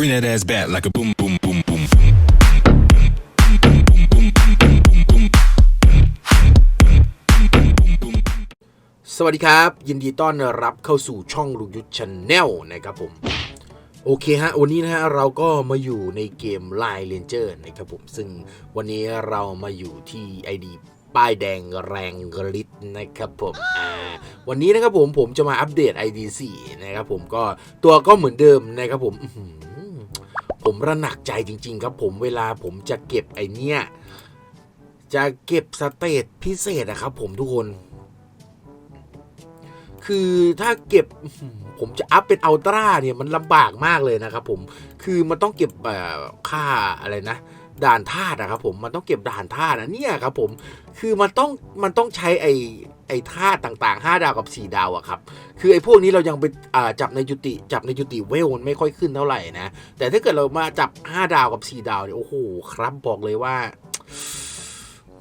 Bring that ass back like a boom, boom, boom, boom, boom. สวัสดีครับ ยินดีต้อนรับเข้าสู่ช่องลุงยุทธชาแนลนะครับผม โอเคฮะ วันนี้นะฮะ เราก็มาอยู่ในเกม Line Ranger นะครับผม ซึ่งวันนี้เรามาอยู่ที่ ID ป้ายแดงแรงฤทธิ์นะครับผมอ่าวันนี้นะครับผมผมจะมาอัปเดต ID 4 นะครับผมก็ตัวก็เหมือนเดิมนะครับผม ผมระหนักใจจริง ๆ ครับผมเวลาผมจะเก็บไอเนี้ยจะเก็บสเตตพิเศษอะครับ ผมทุกคน คือถ้าเก็บผมจะอัพเป็นอัลตร้าเนี่ยมันลำบากมากเลยนะครับผมคือมันต้องเก็บค่าอะไรนะด่านธาตุนะครับผมมันต้องเก็บด่านธาตุนะเนี่ยครับผมคือมันต้องมันต้องใช้ไอ ไอธาตุต่างๆ 5 ดาวกับ 4 ดาวอะครับ คือไอ้พวกนี้เรายังไปจับในจุติจับในจุติเวลมันไม่ค่อยขึ้นเท่าไหร่นะ แต่ถ้าเกิดเรามาจับ 5 ดาวกับ 4 ดาวเนี่ยโอ้โหครับบอกเลยว่า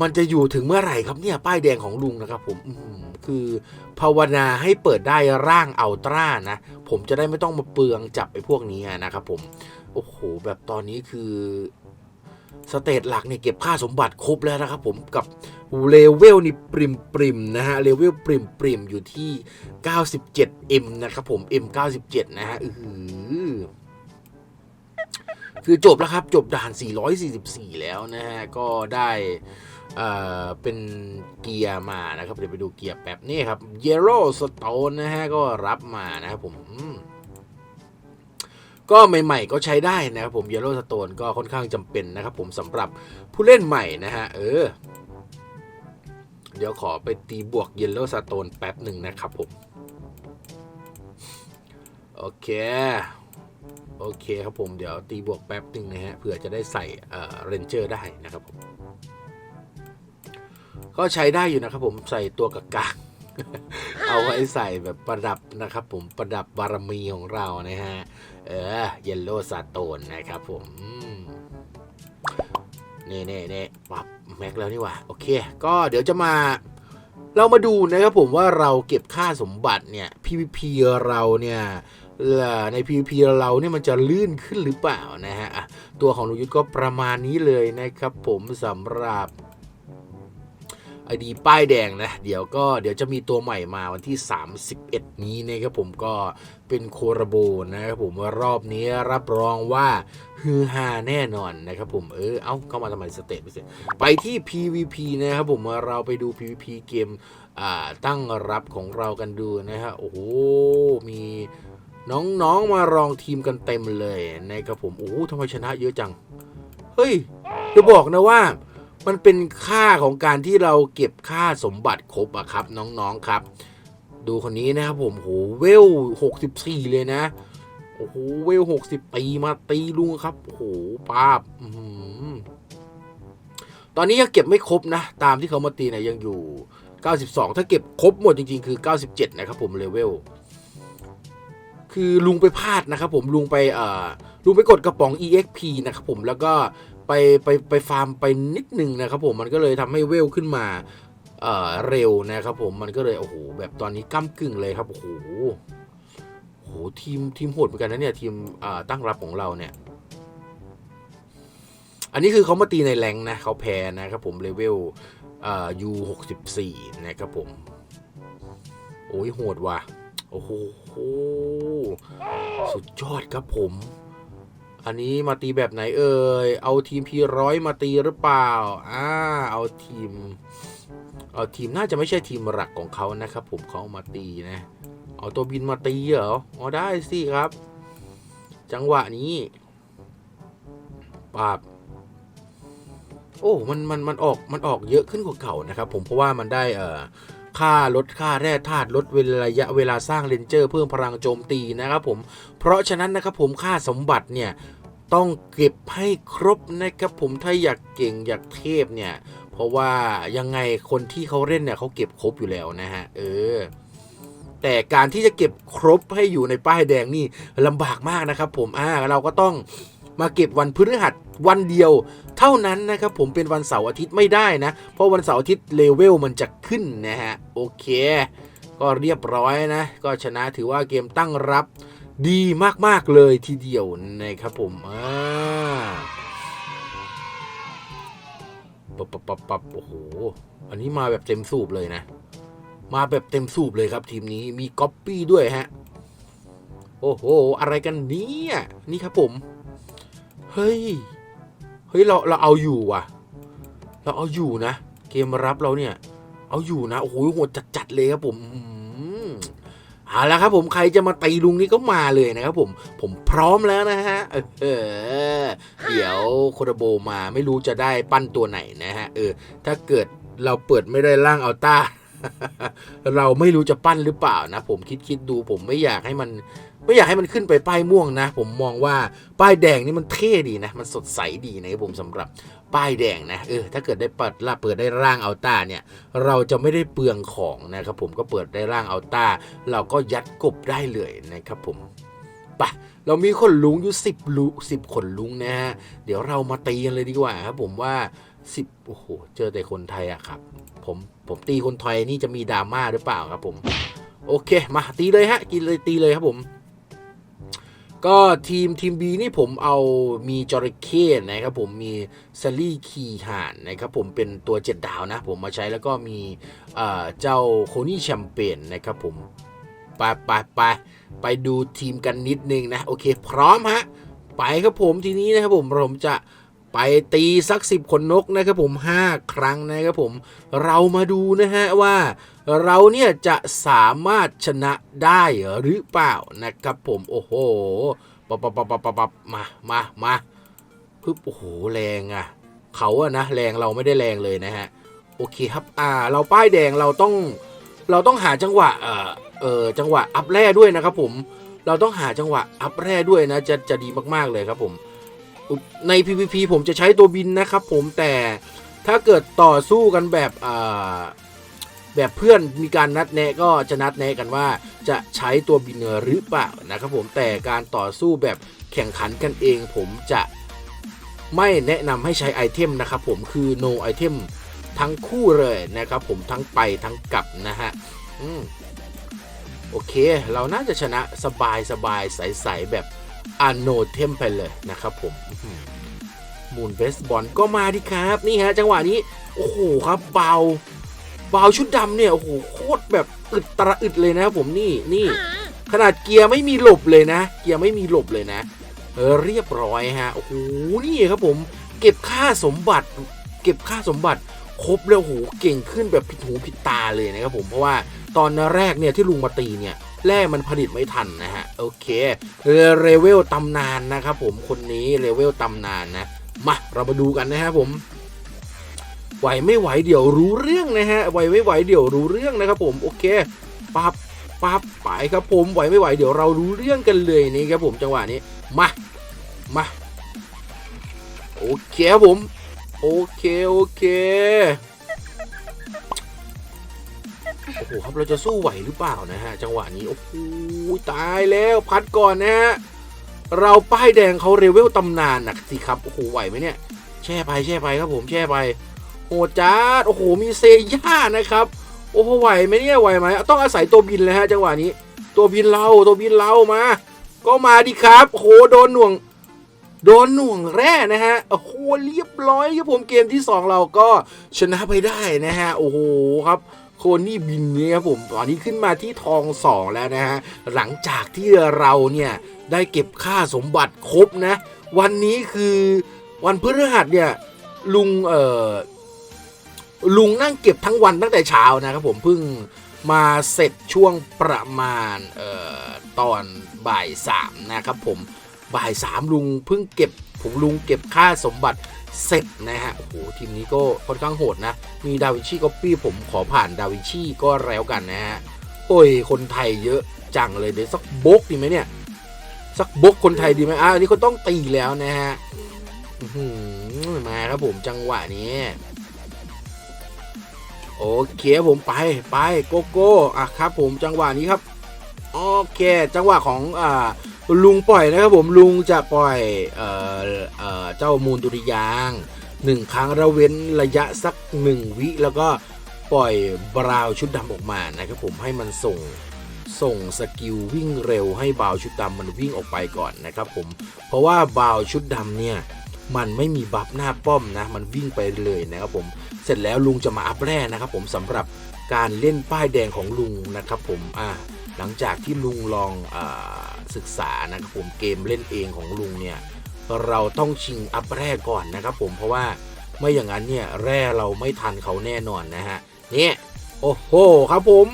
มันจะอยู่ถึงเมื่อไหร่ครับเนี่ยป้ายแดงของลุงนะครับผมคือภาวนาให้เปิดได้ร่างอัลตร้านะ ผมจะได้ไม่ต้องมาเปลืองจับไอ้พวกนี้นะครับผมโอ้โหแบบตอนนี้คือ สเตจหลักเนี่ยเก็บค่าสมบัติครบแล้วนะครับผมกับเลเวลนี่ปริมปริมนะฮะเลเวลปริมปริมอยู่ที่ 97M นะครับผม M 97 นะฮะอือคือจบแล้วครับจบด่าน 444 แล้วนะฮะก็ได้เอ่อเป็นเกียร์มานะครับเดี๋ยวไปดูเกียร์แป๊บนี่ครับ Yellow Stone นะฮะก็รับมานะครับผมม ก็ใหม่ๆก็ใช้ได้นะครับผม Yellow Stone ก็ค่อนข้างจำเป็นนะครับผมสำหรับผู้เล่นใหม่นะฮะเออ เดี๋ยวขอไปตีบวก Yellow Stone แป๊บหนึ่งนะครับผม โอเค โอเคครับผมเดี๋ยวตีบวกแป๊บหนึ่งนะฮะเผื่อจะได้ใส่เอ่อเรนเจอร์ได้นะครับผมก็ใช้ได้อยู่นะครับผมใส่ตัวกากา เอาไว้ใส่แบบประดับนะครับผมประดับบารมีของเรานะฮะ เออเยลโล่ซาโตนนะครับผมนี่นี่นี่ปรับแม็กแล้วนี่ว่าโอเค ก็เดี๋ยวจะมา เรามาดูนะครับผมว่าเราเก็บค่าสมบัติเนี่ย PVP เราเนี่ยใน PVP เราเนี่ยมันจะลื่นขึ้นหรือเปล่านะฮะ ตัวของลุยุทธก็ประมาณนี้เลยนะครับผมสำหรับ ไอดีป้ายแดงนะ เดี๋ยวก็เดี๋ยวจะมีตัวใหม่มาวันที่ 31 นี้นะครับผมก็เป็นโคราโบนะครับผมว่ารอบนี้รับรองว่าฮือฮาแน่นอนนะครับผมเออ เอาเข้ามาทำไมสเตตไม่เสร็จไปที่ PVP นะครับผมเราไปดู PVP เกมอ่าตั้งรับของเรากันดูนะฮะโอ้โหมีน้องๆมารองทีมกันเต็มเลยนะครับผมโอ้ทำไมชนะเยอะจัง เฮ้ยจะบอกนะว่า มันเป็นค่าของการที่เราเก็บค่าสมบัติครบอะครับน้องๆครับ ดูคนนี้นะครับผมโหเวล64 เลยนะโอ้โหเวล60ตีมาตีลุงครับโอ้โหป้าบตอนนี้ยังเก็บไม่ครบนะ ตามที่เขามาตีเนี่ยยังอยู่ 92 ถ้าเก็บครบหมดจริงๆ คือ 97 นะครับผมเลเวลคือลุงไปพลาดนะครับผมลุงไปเอ่อลุงไปกดกระป๋อง EXP นะครับผมแล้วก็ ไปไปไปฟาร์มไปนิดนึงนะครับผมมันก็เลยทำให้เวลขึ้นมาเอ่อเร็วนะครับผมมันก็เลยโอ้โหแบบตอนนี้ก้ากึ่งเลยครับโอ้โหโอ้โหทีมทีมโหดเหมือนกันนะเนี่ยทีมอ่าตั้งรับของเราเนี่ย อันนี้คือเขามาตีในแรงนะเขาแพ้นะครับผมเลเวลอ่า U 6 4นะครับผมโอ้ยโหดว่ะโอ้โหสุดยอดครับผม อันนี้มาตีแบบไหนเอ่ย เอาทีมพีร้อยมาตีหรือเปล่า อ่า เอาทีม เอาทีมน่าจะไม่ใช่ทีมหลักของเขานะครับผมเขามาตีนะ เอาตัวบินมาตีเหรอ อ๋อได้สิครับ จังหวะนี้ปาบโอ้ มัน มัน มันออก มันออกเยอะขึ้นกว่าเก่านะครับผม เพราะว่ามันได้ เอ่อ ค่าลดค่าแร่ธาตุลดเวลระยะเวลาสร้างเลนเจอร์เพิ่มพลังโจมตีนะครับผมเพราะฉะนั้นนะครับผมค่าสมบัติเนี่ยต้องเก็บให้ครบนะครับผมถ้าอยากเก่งอยากเทพเนี่ยเพราะว่ายังไงคนที่เขาเล่นเนี่ยเขาเก็บครบอยู่แล้วนะฮะเออแต่การที่จะเก็บครบให้อยู่ในป้ายแดงนี่ลำบากมากนะครับผมอ่าเราก็ต้อง มาเก็บวันพฤหัสวันเดียว เท่านั้นนะครับผมเป็นวันเสาร์อาทิตย์ไม่ได้นะ เพราะวันเสาร์อาทิตย์เลเวลมันจะขึ้นนะฮะโอเค ก็เรียบร้อยนะ ก็ชนะถือว่าเกมตั้งรับดีมากๆเลยทีเดียวนะครับผมอ่าปับปับปับปับโอ้โห อันนี้มาแบบเต็มสูบเลยนะ มาแบบเต็มสูบเลยครับทีมนี้มีก๊อปปี้ด้วยฮะ โอ้โห อะไรกันเนี่ยนี่ครับผม เฮ้ย เฮ้ย เรา เราเอาอยู่ว่ะ เราเอาอยู่นะ เกมรับเราเนี่ย เอาอยู่นะ โอ้โหโหดจัดๆเลยครับผมเอาละครับผมใครจะมาตีลุงนี่ก็มาเลยนะครับผมผมพร้อมแล้วนะฮะเออเดี๋ยวโคโดโบมาไม่รู้จะได้ปั้นตัวไหนนะฮะเออถ้าเกิดเราเปิดไม่ได้ร่างอัลต้าเราไม่รู้จะปั้นหรือเปล่านะ ผมคิดคิดดูผมไม่อยากให้มัน ไม่อยากให้มันขึ้นไปป้ายม่วงนะ ผมมองว่าป้ายแดงนี่มันเท่ดีนะ มันสดใสดีนะครับผมสำหรับป้ายแดงนะเออถ้าเกิดได้เปิดละเปิดได้ร่างอัลต้าเนี่ย เราจะไม่ได้เปลืองของนะครับผมก็เปิดได้ร่างอัลต้าเราก็ยัดกบได้เลยนะครับผมไปะเรามีขนลุงอยู่สิบลุสิบขนลุงนะฮะเดี๋ยวเรามาตีกันเลยดีกว่าครับผมว่าสิบโอ้โหเจอแต่คนไทยอะครับ ผมผมตีคนไทยนี่จะมีดราม่าหรือเปล่าครับผม โอเค มาตีเลยฮะกินเลยตีเลยครับผม ก็ทีมทีมบีนี่ผมเอามีจระเข้นะครับผมมีซารี่คีห่านนะครับผมเป็นตัวเจ็ดดาวนะ ผมมาใช้แล้วก็มีเอ่อเจ้าโคนี่แชมเปญนะครับผมไปไปไปไปดูทีมกันนิดนึงนะ โอเคพร้อมฮะ ไปครับผมทีนี้นะครับผมผมจะ ไปตีสักสิบขนนกนะครับผม 5 ครั้งนะครับผม เรามาดูนะฮะว่าเราเนี่ยจะสามารถชนะได้หรือเปล่านะครับผม โอ้โหปับปับปับปับปับมามามาปึ๊บโอ้โหแรงอะเขาอะนะแรงเราไม่ได้แรงเลยนะฮะ โอเคครับอ่าเราป้ายแดงเราต้องเราต้องหาจังหวะเอ่อเออจังหวะอัพแร่ด้วยนะครับผมเราต้องหาจังหวะอัพแร่ด้วยนะจะจะดีมากๆเลยครับผม ใน PVP ผมจะใช้ตัวบินนะครับผมแต่ถ้าเกิดต่อสู้กันแบบแบบเพื่อนมีการนัดแนะก็จะนัดแนะกันว่าจะใช้ตัวบินหรือเปล่านะครับผมแต่การต่อสู้แบบแข่งขันกันเอง ผมจะไม่แนะนำให้ใช้ไอเทมนะครับผมคือ no item ทั้งคู่เลยนะครับผมทั้งไปทั้งกลับนะฮะอโอเค เราน่าจะชนะสบายสบายใสๆแบบ อันโนเทมไปเลยนะครับผมมูนเบสบอลก็มาดิครับ นี่ฮะจังหวะนี้ โอ้โหครับเบาเบาชุดดำเนี่ย โอ้โหโคตรแบบอึดตระอึดเลยนะครับผมนี่นี่ ขนาดเกียร์ไม่มีหลบเลยนะ เกียร์ไม่มีหลบเลยนะเออเรียบร้อยฮะโอ้โหนี่ครับผม เก็บค่าสมบัติ เก็บค่าสมบัติครบแล้วโอ้โหเก่งขึ้นแบบผิดหูผิดตาเลยนะครับผมเพราะว่าตอนแรกเนี่ยที่ลุงมาตีเนี่ย แร่มันผลิตไม่ทันนะฮะ โอเคเรเวลตำนานนะครับผมคนนี้เรเวลตำนานนะ มาเรามาดูกันนะครับผมไหวไม่ไหวเดี๋ยวรู้เรื่องนะฮะไหวไม่ไหวเดี๋ยวรู้เรื่องนะครับผมโอเคปับปับไปครับผมไหวไม่ไหวเดี๋ยวเรารู้เรื่องกันเลยนี่ครับผมจังหวะนี้มามาโอเคครับผมโอเคโอเค อ้โหครับเราจะสู้ไหวหรือเปล่านะฮะจังหวะนี้โอ้โหตายแล้วพัดก่อนนะฮะเราป้ายแดงเขาเรเวลตำนานหนักสิครับโอ้โหไหวไหมเนี่ย แช่ไปแช่ไปครับผมแช่ไปโหดจ้าดโอ้โหมีเซย่านะครับ โอ้โหไหวไหมเนี่ยไหวไหมต้องอาศัยตัวบินเลยฮะจังหวะนี้ ตัวบินเราตัวบินเรามา ก็มาดิครับโอ้โหโดนหน่วง โดนหน่วงแร่นะฮะโอ้โหเรียบร้อยครับผมเกมที่ 2 เราก็ชนะไปได้นะฮะโอ้โหครับ โคนี่บินเนี่ยครับผมตอนนี้ขึ้นมาที่ทองสองแล้วนะฮะหลังจากที่เราเนี่ยได้เก็บค่าสมบัติครบนะ วันนี้คือวันพฤหัสเนี่ยลุงเอ่อลุงนั่งเก็บทั้งวันตั้งแต่เช้านะครับผมเพิ่งมาเสร็จช่วงประมาณเอ่อตอนบ่ายสามนะครับผมบ่ายสามลุงเพิ่งเก็บผมลุงเก็บค่าสมบัติ เสร็จนะฮะ โอ้โห ทีมนี้ก็ค่อนข้างโหดนะ มีดาวินชีก๊อปปี้ผมขอผ่านดาวินชีก็แล้วกันนะฮะ โอ้ย คนไทยเยอะจังเลยเดี๋ยวสักบกดีไหมเนี่ย สักบกคนไทยดีไหมอะอันนี้เขาต้องตีแล้วนะฮะมาครับผมจังหวะนี้ โอเคผมไปไปโกโก้อะครับผมจังหวะนี้ครับโอเค จังหวะของอ่า ลุงปล่อยนะครับผมลุงจะปล่อยเอ่อเอ่อเจ้ามูลดุริยางหนึ่งครั้งระเว้นระยะสักหนึ่งวิ แล้วก็ปล่อยบราวชุดดำออกมานะครับผมให้มันส่งส่งสกิลวิ่งเร็วให้บาวชุดดำมันวิ่งออกไปก่อนนะครับผมเพราะว่าบาวชุดดำเนี่ยมันไม่มีบัฟหน้าป้อมนะมันวิ่งไปเลยนะครับผมเสร็จแล้วลุงจะมาอัพแร่นะครับผมสำหรับการเล่นป้ายแดงของลุงนะครับผมอ่าหลังจากที่ลุงลองอา ศึกษานะครับผมเกมเล่นเองของลุงเนี่ยเราต้องชิงอัพแร่ก่อนนะครับผมเพราะว่าไม่อย่างนั้นเนี่ยแร่เราไม่ทันเขาแน่นอนนะฮะเนี่ยโอ้โหครับผม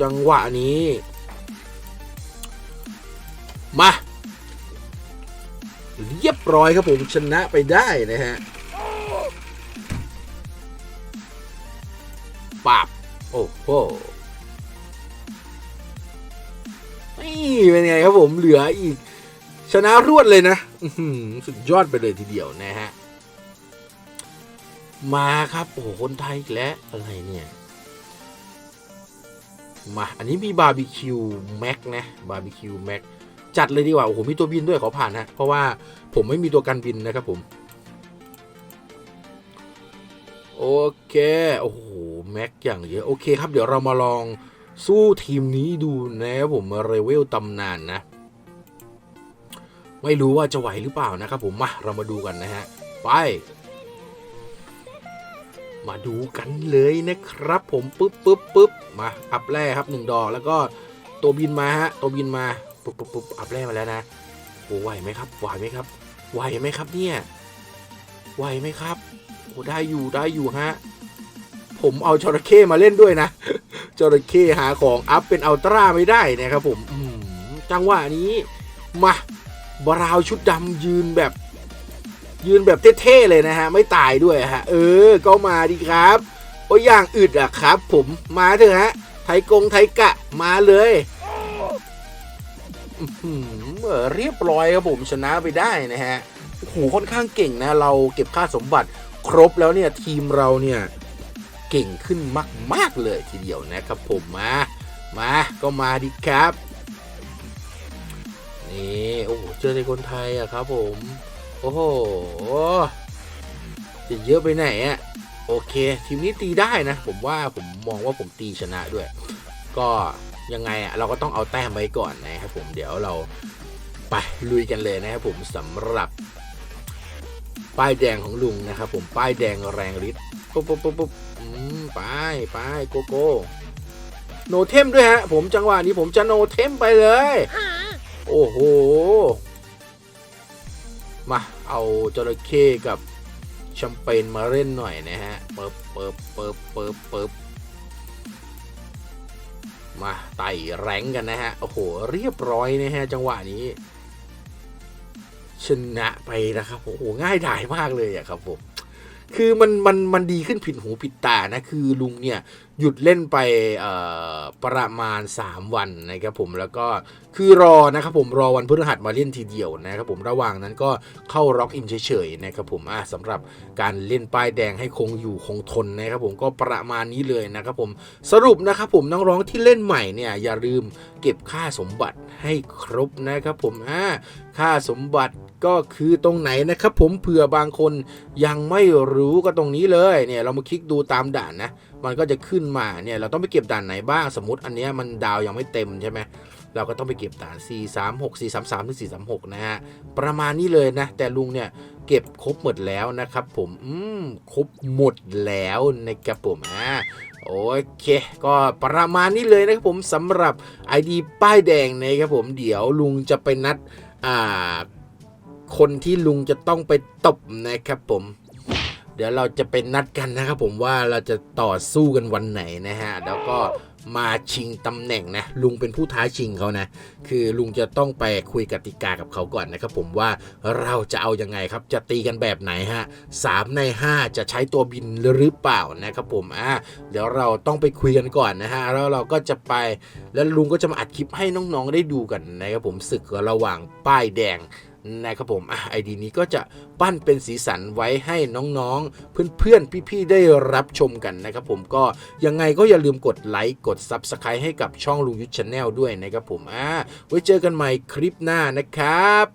จังหวะนี้ มา เรียบร้อยครับผมชนะไปได้นะฮะปับโอ้โห เป็นไงครับผมเหลืออีก ชนะรวดเลยนะสุดยอดไปเลยทีเดียวนะฮะ มาครับโอ้โหคนไทยอีกแล้วอะไรเนี่ยมาอันนี้มีบาร์บีคิวแม็กนะบาร์บีคิวแม็กจัดเลยดีกว่า โอ้โห มีตัวบินด้วยขอผ่านฮะ เพราะว่าผมไม่มีตัวกันบินนะครับผม โอเค โอ้โห แม็กอย่างเยอะ โอเคครับ เดี๋ยวเรามาลอง สู้ทีมนี้ดูนะผมเรเวลตำนานนะ ไม่รู้ว่าจะไหวหรือเปล่านะครับผมมาเรามาดูกันนะฮะ ไป มาดูกันเลยนะครับ ผมปึ๊บปึ๊บปึ๊บมาอัพแร่ครับหนึ่งดอกแล้วก็ตัวบินมาฮะตัวบินมาปุ๊บปุ๊บปุ๊บอัพแร่มาแล้วนะโอ้ไหวไหมครับไหวไหมครับไหวไหมครับเนี่ยไหวไหมครับโอ้ได้อยู่ได้อยู่ฮะ ผมเอาจระเข้มาเล่นด้วยนะจระเข้หาของอัพเป็นอัลตร้าไม่ได้นะครับผมจังหวะนี้มาบราวน์ชุดดำยืนแบบ ยืนแบบเท่ๆเลยนะฮะ ไม่ตายด้วยฮะ เออ ก็มาดีครับโอ้ยอย่างอึดอะครับ ผมมาเถอะฮะ ไทยกงไทยกะมาเลยอื้อหือเออเรียบร้อยครับผมชนะไปได้นะฮะโอ้โหค่อนข้างเก่งนะ เราเก็บค่าสมบัติครบแล้วเนี่ย ทีมเราเนี่ย เก่งขึ้นมาก ๆ เลยทีเดียวนะครับผมมา มาก็มาดีครับ นี่โอ้โหเจอในคนไทยอะครับผม โอ้โหจะเยอะไปไหนอะโอเค ทีมนี้ตีได้นะ ผมว่าผมมองว่าผมตีชนะด้วย ก็ยังไงอะเราก็ต้องเอาแต้มไว้ก่อนนะครับผมเดี๋ยวเราไปลุยกันเลยนะครับผมสำหรับ ป้ายแดงของลุงนะครับผมป้ายแดงแรงฤทธิ์ปุ๊บปุ๊บปุ๊บปุ๊บอืมไปไปโกโก้โนเทมด้วยฮะ ผมจังหวะนี้ผมจะโนเทมไปเลย โอ้โห มา เอาจระเข้กับแชมเปญมาเล่นหน่อยนะฮะเปิบเปิบเปิบเปิบเปิบมาไต่แรงกันนะฮะ โอ้โห เรียบร้อยนะฮะ จังหวะนี้ ชนะไปนะครับโอ้โหง่ายดายมากเลยอะครับผมคือมันมันมันดีขึ้นผิดหูผิดตานะคือลุงเนี่ยหยุดเล่นไปประมาณ 3 วันนะครับผมแล้วก็คือรอนะครับผมรอวันพฤหัสมาเล่นทีเดียวนะครับผมระหว่างนั้นก็เข้าร็อกอินเฉยๆนะครับผมสำหรับการเล่นป้ายแดงให้คงอยู่คงทนนะครับผมก็ประมาณนี้เลยนะครับผมสรุปนะครับผมน้องร้องที่เล่นใหม่เนี่ยอย่าลืมเก็บค่าสมบัติให้ครบนะครับผมค่าสมบัติ ก็คือตรงไหนนะครับผมเผื่อบางคนยังไม่รู้ก็ตรงนี้เลยเนี่ยเรามาคลิกดูตามด่านนะ มันก็จะขึ้นมาเนี่ยเราต้องไปเก็บด่านไหนบ้างสมมติอันนี้มันดาวยังไม่เต็มใช่ไหมเราก็ต้องไปเก็บด่าน 4 3 6 4 3 3ถึง4 3 6 นะฮะ ประมาณนี้เลยนะ แต่ลุงเนี่ย เก็บครบหมดแล้วนะครับผม อืม ครบหมดแล้วนะครับผมอ่าโอเค ก็ประมาณนี้เลยนะครับผมสำหรับ ID ป้ายแดงนะครับผม เดี๋ยวลุงจะไปนัด อ่า คนที่ลุงจะต้องไปตบนะครับผม เดี๋ยวเราจะเป็นนัดกันนะครับผมว่าเราจะต่อสู้กันวันไหนนะฮะ แล้วก็มาชิงตำแหน่งนะลุงเป็นผู้ท้าชิงเขานะคือลุงจะต้องไปคุยกติกากับเขาก่อนนะครับผมว่าเราจะเอายังไงครับจะตีกันแบบไหนฮะสามใน 5 จะใช้ตัวบินหรือเปล่านะครับผมอ่าเดี๋ยวเราต้องไปคุยกันก่อนนะฮะแล้วเราก็จะไปแล้วลุงก็จะมาอัดคลิปให้น้องๆได้ดูกันนะครับผมศึกระหว่างป้ายแดง นะครับผมอะไอดีนี้ก็จะปั้นเป็นสีสันไว้ให้น้องๆ เพื่อนๆ พี่ๆ ได้รับชมกันนะครับผมก็ยังไงก็อย่าลืมกดไลค์กด Subscribe ให้กับช่องลุงยุทธชาแนลด้วยนะครับผมอะไว้เจอกันใหม่คลิปหน้านะครับ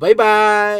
บ๊ายบาย